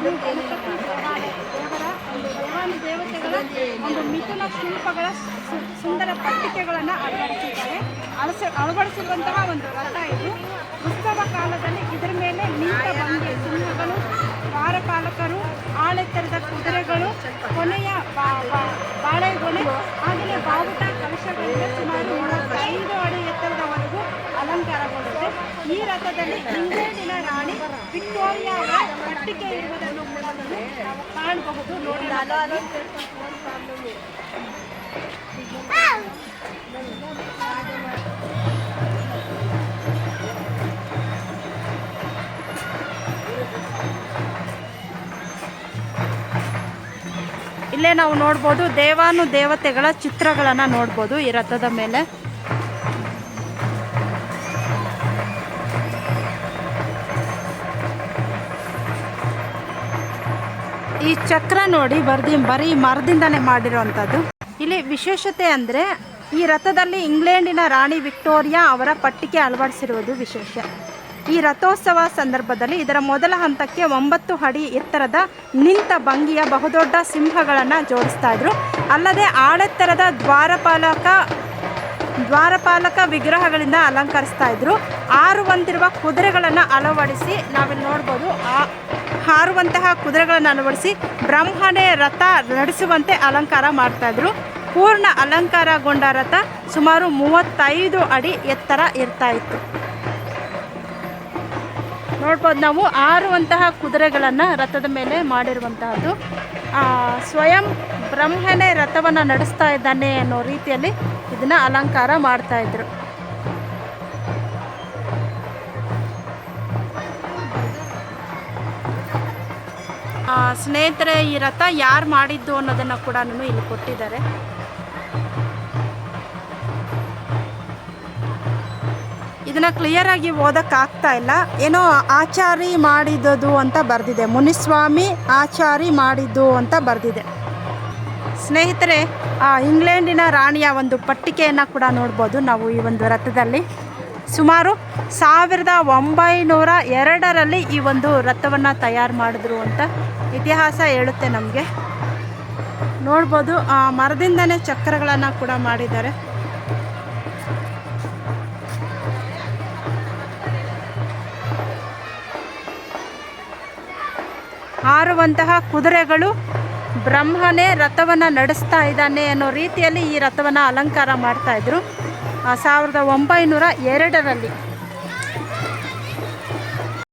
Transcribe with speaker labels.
Speaker 1: ವಿಷ್ಣು ದೇವರ ಒಂದು ದೇವಾನು ದೇವತೆಗಳ ಒಂದು ಮಿಥುನ ಶಿಲ್ಪಗಳ ಸುಂದರ ಪಟ್ಟಿಕೆಗಳನ್ನು ಅಳವಡಿಸಿದ್ದಾರೆ ಅಳಸ ಅಳವಡಿಸಿರುವಂತಹ ಒಂದು ರಥ ಇದು ಉತ್ಸವ ಕಾಲದಲ್ಲಿ ಇದರ ಮೇಲೆ ನಿಂತ ಬಂದಿ ಸಿಂಹಗಳು ವಾರಪಾಲಕರು ಆಳೆತ್ತರದ ಕುದುರೆಗಳು ಕೊನೆಯ ಬಾಳೆಗೊನೆ ಹಾಗೆಯೇ ಬಾವುಟ ಕಲಶಗಳಿಂದ ಸುಮಾರು ಮೂವತ್ತೈದು ಅಡಿ ಈ ರಥದಲ್ಲಿ ಇಂಗ್ಲೆಂಡಿನ ರಾಣಿ ವಿಕ್ಟೋರಿಯಾ ಪಟ್ಟಿಕೆ ಇರುವುದನ್ನು ಕೂಡ ನಾವು ಕಾಣಬಹುದು. ನೋಡಿ ಇಲ್ಲೇ ನಾವು ನೋಡ್ಬೋದು ದೇವಾನು ದೇವತೆಗಳ ಚಿತ್ರಗಳನ್ನು ನೋಡ್ಬೋದು ಈ ರಥದ ಮೇಲೆ. ಈ ಚಕ್ರ ನೋಡಿ ಬರ್ದಿ ಬರೀ ಮರದಿಂದನೇ ಮಾಡಿರುವಂಥದ್ದು ಇಲ್ಲಿ ವಿಶೇಷತೆ ಅಂದರೆ ಈ ರಥದಲ್ಲಿ ಇಂಗ್ಲೆಂಡಿನ ರಾಣಿ ವಿಕ್ಟೋರಿಯಾ ಅವರ ಪಟ್ಟಿಕೆ ಅಳವಡಿಸಿರುವುದು ವಿಶೇಷ. ಈ ರಥೋತ್ಸವ ಸಂದರ್ಭದಲ್ಲಿ ಇದರ ಮೊದಲ ಹಂತಕ್ಕೆ ಒಂಬತ್ತು ಅಡಿ ಎತ್ತರದ ನಿಂತ ಭಂಗಿಯ ಬಹುದೊಡ್ಡ ಸಿಂಹಗಳನ್ನು ಜೋಡಿಸ್ತಾ ಇದ್ರು. ಅಲ್ಲದೆ ಆಳೆತ್ತರದ ದ್ವಾರಪಾಲಕ ದ್ವಾರಪಾಲಕ ವಿಗ್ರಹಗಳಿಂದ ಅಲಂಕರಿಸ್ತಾ ಇದ್ರು. ಹಾರುವಂತಿರುವ ಕುದುರೆಗಳನ್ನು ಅಳವಡಿಸಿ ನಾವಿಲ್ಲಿ ನೋಡ್ಬೋದು ಆ ಹಾರುವಂತಹ ಕುದುರೆಗಳನ್ನು ಅಳವಡಿಸಿ ಬ್ರಹ್ಮನೇ ರಥ ನಡೆಸುವಂತೆ ಅಲಂಕಾರ ಮಾಡ್ತಾ ಇದ್ರು. ಪೂರ್ಣ ಅಲಂಕಾರಗೊಂಡ ರಥ ಸುಮಾರು ಮೂವತ್ತೈದು ಅಡಿ ಎತ್ತರ ಇರ್ತಾ ಇತ್ತು. ನೋಡ್ಬೋದು ನಾವು ಹಾರುವಂತಹ ಕುದುರೆಗಳನ್ನು ರಥದ ಮೇಲೆ ಮಾಡಿರುವಂತಹದ್ದು. ಸ್ವಯಂ ಬ್ರಹ್ಮನೇ ರಥವನ್ನು ನಡೆಸ್ತಾ ಇದ್ದಾನೆ ಅನ್ನೋ ರೀತಿಯಲ್ಲಿ ಇದನ್ನು ಅಲಂಕಾರ ಮಾಡ್ತಾ ಸ್ನೇಹಿತರೆ, ಈ ರಥ ಯಾರು ಮಾಡಿದ್ದು ಅನ್ನೋದನ್ನು ಕೂಡ ಇಲ್ಲಿ ಕೊಟ್ಟಿದ್ದಾರೆ. ಇದನ್ನು ಕ್ಲಿಯರ್ ಆಗಿ ಓದಕ್ಕೆ ಇಲ್ಲ. ಏನೋ ಆಚಾರಿ ಮಾಡಿದ್ದು ಅಂತ ಬರೆದಿದೆ. ಮುನಿಸ್ವಾಮಿ ಆಚಾರಿ ಮಾಡಿದ್ದು ಅಂತ ಬರೆದಿದೆ. ಸ್ನೇಹಿತರೆ ಇಂಗ್ಲೆಂಡಿನ ರಾಣಿಯ ಒಂದು ಪಟ್ಟಿಕೆಯನ್ನು ಕೂಡ ನೋಡ್ಬೋದು ನಾವು ಈ ಒಂದು ರಥದಲ್ಲಿ. ಸುಮಾರು ಸಾವಿರದ ಒಂಬೈನೂರ ಎರಡರಲ್ಲಿ ಈ ಒಂದು ರಥವನ್ನು ತಯಾರು ಮಾಡಿದ್ರು ಅಂತ ಇತಿಹಾಸ ಹೇಳುತ್ತೆ ನಮಗೆ. ನೋಡ್ಬೋದು ಮರದಿಂದನೇ ಚಕ್ರಗಳನ್ನು ಕೂಡ ಮಾಡಿದ್ದಾರೆ. ಹಾರುವಂತಹ ಕುದುರೆಗಳು ಬ್ರಹ್ಮನೇ ರಥವನ್ನು ನಡೆಸ್ತಾ ಇದ್ದಾನೆ ಅನ್ನೋ ರೀತಿಯಲ್ಲಿ ಈ ರಥವನ್ನು ಅಲಂಕಾರ ಮಾಡ್ತಾ ಇದ್ರು. ಆ, ಸಾವಿರದ ಒಂಬೈನೂರ ಎರಡರಲ್ಲಿ.